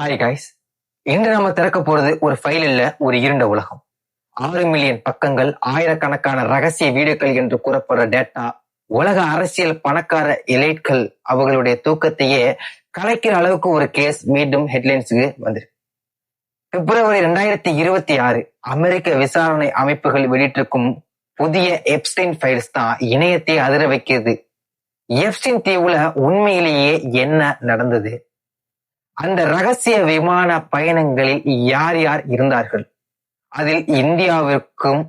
Hi guys இன்று நம்ம திறக்க போறது ஒரு ஃபைல் இல்ல ஒரு இருண்ட உலகம். ஆறு மில்லியன் பக்கங்கள் ஆயிரக்கணக்கான ரகசிய வீடியோக்கள் என்று கூறப்படுற டேட்டா உலக அரசியல் பணக்கார எலைட்கள் அவர்களுடைய தூக்கத்தையே கலைக்கிற அளவுக்கு ஒரு கேஸ் மீண்டும் ஹெட்லைன்ஸுக்கு வந்திருக்கு. பிப்ரவரி ரெண்டாயிரத்தி இருபத்தி ஆறு அமெரிக்க விசாரணை அமைப்புகள் வெளியிட்டிருக்கும் புதிய எப்ஸ்டைன் ஃபைல்ஸ் தான் இணையத்தை அதிர வைக்கிறது. எப்ஸ்டின் தீவுல உண்மையிலேயே என்ன நடந்தது? அந்த ரகசிய விமான பயணங்களில் யார் யார் இருந்தார்கள்? அதில் இந்தியாவிற்கும்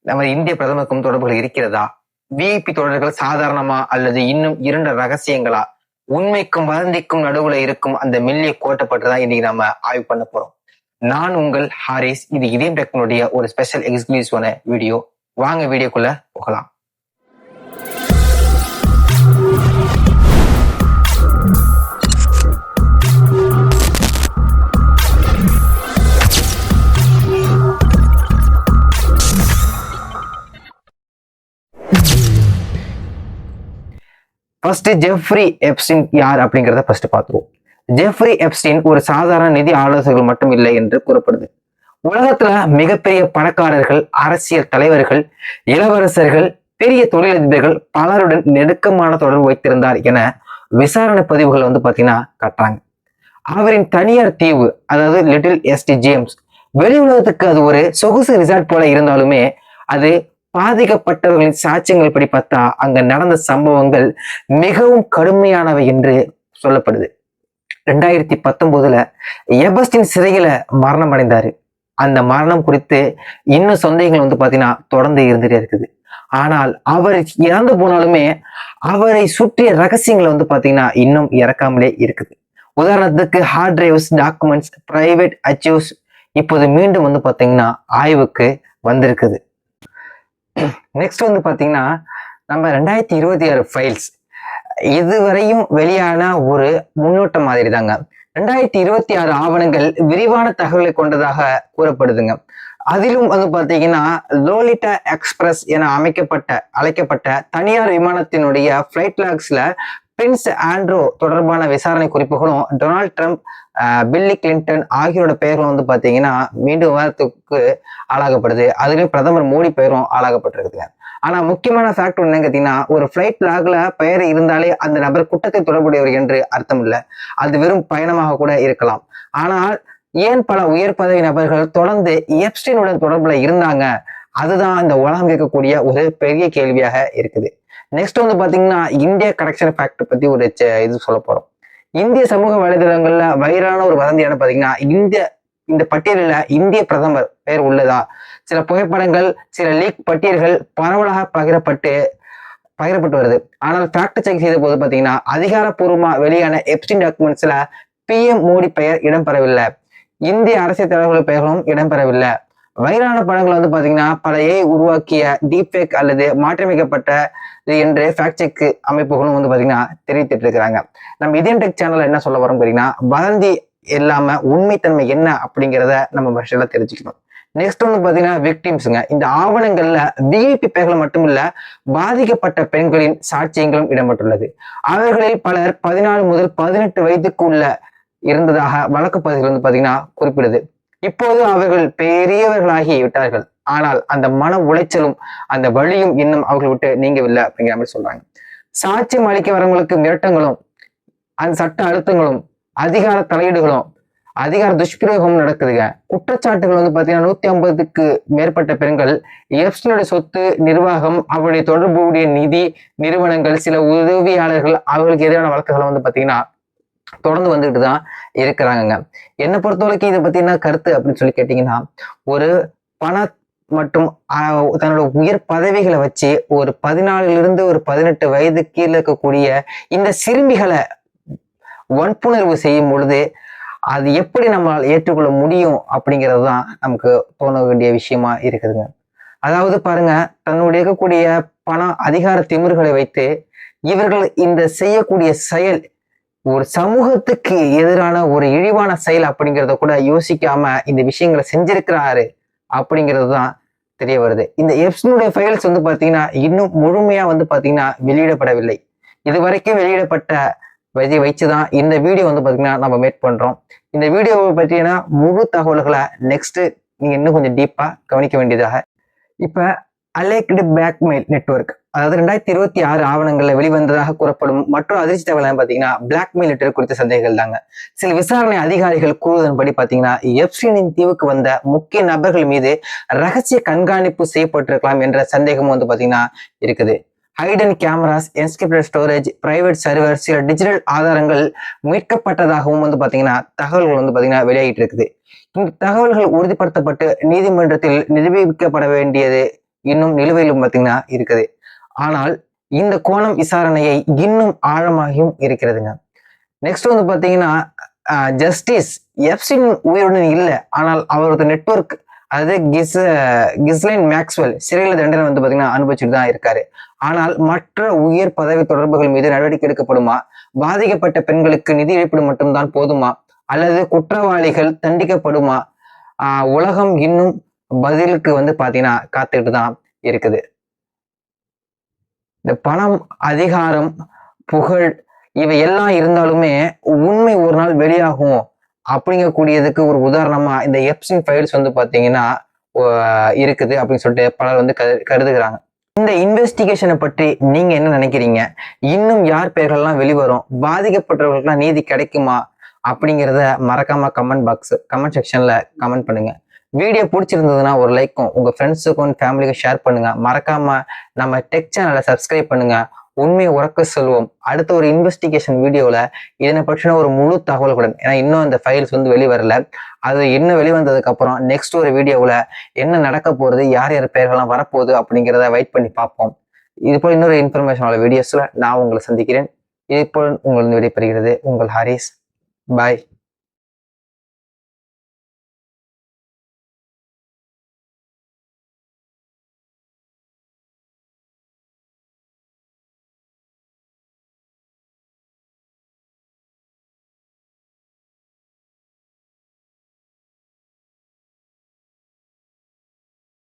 நமது இந்திய பிரதமருக்கும் தொடர்புகள் இருக்கிறதா? விஐபி தொடர்கள் சாதாரணமா அல்லது இன்னும் இரண்டு ரகசியங்களா? உண்மைக்கும் வதந்திக்கும் நடுவுல இருக்கும் அந்த மெல்லிய கோட்டை பற்றி இன்னைக்கு நம்ம ஆய்வு பண்ண போறோம். நான் உங்கள் ஹாரிஸ். இது இதயம் டெக்னுடைய ஒரு ஸ்பெஷல் எக்ஸ்க்ளூசிவான வீடியோ. வாங்க வீடியோக்குள்ள போகலாம். ஃபர்ஸ்ட் ஜெஃப்ரி எப்ஸ்டின் யார் அப்படிங்கிறத ஃபர்ஸ்ட் பார்த்துருவோம் ஜெஃப்ரி எப்ஸ்டின் ஒரு சாதாரண நிதி ஆலோசகர்கள் மட்டும் இல்லை என்று கூறப்படுது. உலகத்துல மிகப்பெரிய பணக்காரர்கள் அரசியல் தலைவர்கள் இளவரசர்கள் பெரிய தொழிலதிபர்கள் பலருடன் நெருக்கமான தொடர்பு வைத்திருந்தார் என விசாரணை பதிவுகள் வந்து பாத்தீங்கன்னா காட்டுறாங்க. அவரின் தனியார் தீவு அதாவது லிட்டில் எஸ்டி ஜேம்ஸ் வெளி உலகத்துக்கு அது ஒரு சொகுசு ரிசார்ட் போல இருந்தாலுமே அது பாதிக்கப்பட்டவர்களின் சாட்சியங்கள் படி பார்த்தா அங்க நடந்த சம்பவங்கள் மிகவும் கடுமையானவை என்று சொல்லப்படுது. ரெண்டாயிரத்தி பத்தொன்பதுல எபஸ்டின் சிறையில மரணம் அடைந்தாரு. அந்த மரணம் குறித்து இன்னும் சந்தேகங்கள் வந்து பார்த்தீங்கன்னா தொடர்ந்து இருந்துட்டே இருக்குது. ஆனால் அவர் இறந்து போனாலுமே அவரை சுற்றிய ரகசியங்களை வந்து பார்த்தீங்கன்னா இன்னும் இறக்காமலே இருக்குது. உதாரணத்துக்கு hard drives documents private archives இப்போது மீண்டும் வந்து பார்த்தீங்கன்னா ஆய்வுக்கு வந்திருக்குது. நெக்ஸ்ட் வந்து பாத்தீங்கன்னா நம்ம ரெண்டாயிரத்தி இருபத்தி ஆறு ஃபைல்ஸ் இதுவரையும் வெளியான ஒரு முன்னோட்டம் மாதிரி தாங்க ரெண்டாயிரத்தி இருபத்தி ஆறு ஆவணங்கள் விரிவான தகவலை கொண்டதாக கூறப்படுதுங்க. அதிலும் வந்து பாத்தீங்கன்னா லோலிட்டா எக்ஸ்பிரஸ் என அமைக்கப்பட்ட அழைக்கப்பட்ட தனியார் விமானத்தினுடைய ஃப்ளைட் லாக்ஸ்ல பிரின்ஸ் ஆண்ட்ரோ தொடர்பான விசாரணை குறிப்புகளும் டொனால்ட் ட்ரம்ப் பில்லி கிளின்டன் ஆகியோரோட பெயர்களும் வந்து பார்த்தீங்கன்னா மீண்டும் விவாதத்துக்கு ஆளாகப்படுது. அதுலேயும் பிரதமர் மோடி பெயரும் ஆளாகப்பட்டிருக்குதுங்க. ஆனால் முக்கியமான ஃபேக்ட் என்னன்னு கேட்டீங்கன்னா ஒரு ஃப்ளைட் லாகில் பெயர் இருந்தாலே அந்த நபர் குற்றத்தை தொடர்புடையவர் என்று அர்த்தம் இல்லை. அது வெறும் பயணமாக கூட இருக்கலாம். ஆனால் ஏன் பல உயர் பதவி நபர்கள் தொடர்ந்து எப்ஸ்டினுடன் தொடர்புல இருந்தாங்க? அதுதான் இந்த உலகம் கேட்கக்கூடிய ஒரு பெரிய கேள்வியாக இருக்குது. நெக்ஸ்ட் வந்து பார்த்தீங்கன்னா இந்தியா கனெக்ஷன் ஃபேக்ட் பத்தி ஒரு இது சொல்ல போறோம். இந்திய சமூக வலைதளங்கள்ல வைரான ஒரு வதந்தியான பார்த்தீங்கன்னா இந்த இந்த பட்டியலில் இந்திய பிரதமர் பெயர் உள்ளதா? சில புகைப்படங்கள் சில லீக் பட்டியல்கள் பரவலாக பகிரப்பட்டு பகிரப்பட்டு வருது. ஆனால் ஃபேக்ட் செக் செய்த போது பார்த்தீங்கன்னா அதிகாரப்பூர்வமாக வெளியான எப்ஸ்டின் டாக்குமெண்ட்ஸில் பிஎம் மோடி பெயர் இடம்பெறவில்லை. இந்திய அரசியல் தலைவர்கள் பெயர்களும் இடம்பெறவில்லை. வைரான படங்கள் வந்து பாத்தீங்கன்னா பல ஏஐ உருவாக்கிய டீபேக் அல்லது மாற்றியமைக்கப்பட்ட என்று ஃபேக்ட் செக் அமைப்புகளும் வந்து பாத்தீங்கன்னா தெரிவித்துட்டு இருக்கிறாங்க. நம்ம இதயம் டெக் சேனல்ல என்ன சொல்ல வரோம் பாத்தீங்கன்னா வதந்தி இல்லாம உண்மைத்தன்மை என்ன அப்படிங்கிறத நம்ம ஃபர்ஸ்ட்ல தெரிஞ்சுக்கணும். நெக்ஸ்ட் வந்து பாத்தீங்கன்னா விக்டிம்ஸுங்க இந்த ஆவணங்கள்ல விஐபி பெயர்கள் மட்டும் இல்ல பாதிக்கப்பட்ட பெண்களின் சாட்சியங்களும் இடம்பெற்றுள்ளது. அவர்களில் பலர் பதினாலு முதல் பதினெட்டு வயதுக்குள்ள இருந்ததாக வழக்கு பதிவுகள் வந்து பாத்தீங்கன்னா குறிப்பிடுது. இப்போது அவர்கள் பெரியவர்களாகி விட்டார்கள். ஆனால் அந்த மன உளைச்சலும் அந்த வழியும் இன்னும் அவர்கள் விட்டு நீங்கவில்லை அப்படிங்கிற மாதிரி சொல்றாங்க. சாட்சியம் அளிக்க வரவங்களுக்கு மிரட்டங்களும் அந்த சட்ட அழுத்தங்களும் அதிகார தலையீடுகளும் அதிகார துஷ்பிரயோகம் நடக்குதுங்க. குற்றச்சாட்டுகள் வந்து பாத்தீங்கன்னா நூத்தி ஐம்பதுக்கு மேற்பட்ட பெண்கள் எப்சனுடைய சொத்து நிர்வாகம் அவருடைய தொடர்புடைய நிதி நிறுவனங்கள் சில உதவியாளர்கள் அவர்களுக்கு எதிரான வழக்குகளை வந்து பாத்தீங்கன்னா தொடர்ந்து வந்துட்டு தான் இருக்கிறாங்கங்க. என்னை பொறுத்த வரைக்கும் இதை பத்தி என்ன கருத்து அப்படின்னு சொல்லி கேட்டீங்கன்னா ஒரு பண மற்றும் தன்னோட உயர் பதவிகளை வச்சு ஒரு பதினாலுல இருந்து ஒரு பதினெட்டு வயது கீழே இருக்கக்கூடிய இந்த சிறுமிகளை வன்புணர்வு செய்யும் பொழுது அது எப்படி நம்மளால் ஏற்றுக்கொள்ள முடியும் அப்படிங்கிறது தான் நமக்கு தோண வேண்டிய விஷயமா இருக்குதுங்க. அதாவது பாருங்க தன்னுடைய இருக்கக்கூடிய பண அதிகார திமிர்களை வைத்து இவர்கள் இந்த செய்யக்கூடிய செயல் ஒரு சமூகத்துக்கு எதிரான ஒரு இழிவான செயல் அப்படிங்கிறத கூட யோசிக்காம இந்த விஷயங்களை செஞ்சிருக்கிறாரு அப்படிங்கிறது தான் தெரிய வருது. இந்த எப்ஸ்னுடைய ஃபைல்ஸ் வந்து பார்த்தீங்கன்னா இன்னும் முழுமையா வந்து பார்த்தீங்கன்னா வெளியிடப்படவில்லை. இது வரைக்கும் வெளியிடப்பட்ட வச்சு வச்சு தான் இந்த வீடியோ வந்து பார்த்தீங்கன்னா நம்ம மேட் பண்ணுறோம் இந்த வீடியோவை பற்றினா முழு தகவல்களை நெக்ஸ்ட் நீங்கள் இன்னும் கொஞ்சம் டீப்பாக கவனிக்க வேண்டியதாக. இப்போ அலேக்டு பேக்மெயில் நெட்வொர்க் அதாவது ரெண்டாயிரத்தி இருபத்தி ஆறு ஆவணங்களில் வெளிவந்ததாக கூறப்படும் மற்றொரு அதிர்ச்சி தகவல் பார்த்தீங்கன்னா பிளாக்மெயில் லெட்டர் குறித்த சந்தேகங்கள் தாங்க. சில விசாரணை அதிகாரிகள் கூறுவதன்படி பார்த்தீங்கன்னா எப்சினின் தீவுக்கு வந்த முக்கிய நபர்கள் மீது ரகசிய கண்காணிப்பு செய்யப்பட்டிருக்கலாம் என்ற சந்தேகமும் வந்து பார்த்தீங்கன்னா இருக்குது. Hidden cameras encrypted storage private server சில டிஜிட்டல் ஆதாரங்கள் மீட்கப்பட்டதாகவும் வந்து பார்த்தீங்கன்னா தகவல்கள் வந்து பார்த்தீங்கன்னா வெளியாகிட்டு இருக்குது. இந்த தகவல்கள் உறுதிப்படுத்தப்பட்டு நீதிமன்றத்தில் நிரூபிக்கப்பட வேண்டியது இன்னும் நிலுவையிலும் பார்த்தீங்கன்னா இருக்குது. ஆனால் இந்த கோணம் விசாரணையை இன்னும் ஆழமாகியும் இருக்கிறதுங்க. நெக்ஸ்ட் வந்து பார்த்தீங்கன்னா ஜஸ்டிஸ் எஃப்சின் உயிருடன் இல்லை ஆனால் அவரது நெட்வொர்க் அதாவது கிஸ் கிஸ்லைன் மேக்ஸ்வெல் சிறையில் தண்டனை வந்து பார்த்தீங்கன்னா அனுபவிச்சுட்டு தான் இருக்காரு. ஆனால் மற்ற உயர் பதவி தொடர்புகள் மீது நடவடிக்கை எடுக்கப்படுமா? பாதிக்கப்பட்ட பெண்களுக்கு நிதி இழப்பீடு மட்டும்தான் போதுமா? அல்லது குற்றவாளிகள் தண்டிக்கப்படுமா? ஆஹ் உலகம் இன்னும் பதிலுக்கு வந்து பாத்தீங்கன்னா காத்துக்கிட்டு தான் இருக்குது. இந்த பணம் அதிகாரம் புகழ் இவை எல்லாம் இருந்தாலுமே உண்மை ஒரு நாள் வெளியாகும் அப்படிங்கக்கூடியதுக்கு ஒரு உதாரணமா இந்த எப்சின் ஃபைல்ஸ் வந்து பாத்தீங்கன்னா இருக்குது அப்படின்னு சொல்லிட்டு பலர் வந்து கரு கருதுகிறாங்க. இந்த இன்வெஸ்டிகேஷனை பற்றி நீங்க என்ன நினைக்கிறீங்க? இன்னும் யார் பெயர்கள்லாம் வெளிவரும்? பாதிக்கப்பட்டவர்களுக்கெல்லாம் நீதி கிடைக்குமா? அப்படிங்கிறத மறக்காம கமெண்ட் பாக்ஸ் கமெண்ட் செக்ஷன்ல கமெண்ட் பண்ணுங்க. வீடியோ பிடிச்சிருந்ததுன்னா ஒரு லைக்கும் உங்கள் ஃப்ரெண்ட்ஸுக்கும் ஃபேமிலிக்கும் ஷேர் பண்ணுங்கள் மறக்காமல் நம்ம டெக் சேனலை சப்ஸ்கிரைப் பண்ணுங்க. உண்மையை உறக்க சொல்வோம். அடுத்த ஒரு இன்வெஸ்டிகேஷன் வீடியோவில் இதனை பற்றின ஒரு முழு தகவலுடன் ஏன்னா இன்னும் அந்த ஃபைல்ஸ் வந்து வெளிவரல. அது இன்னும் வெளிவந்ததுக்கப்புறம் நெக்ஸ்ட் ஒரு வீடியோவில் என்ன நடக்க போகிறது யார் யார் பெயர்கள்லாம் வரப்போகுது அப்படிங்கிறத வெயிட் பண்ணி பார்ப்போம். இது போல் இன்னொரு இன்ஃபர்மேஷனோட வீடியோஸில் நான் உங்களை சந்திக்கிறேன். இது போல் உங்கள் விடைபெறுகிறது உங்கள் ஹரிஸ். பாய்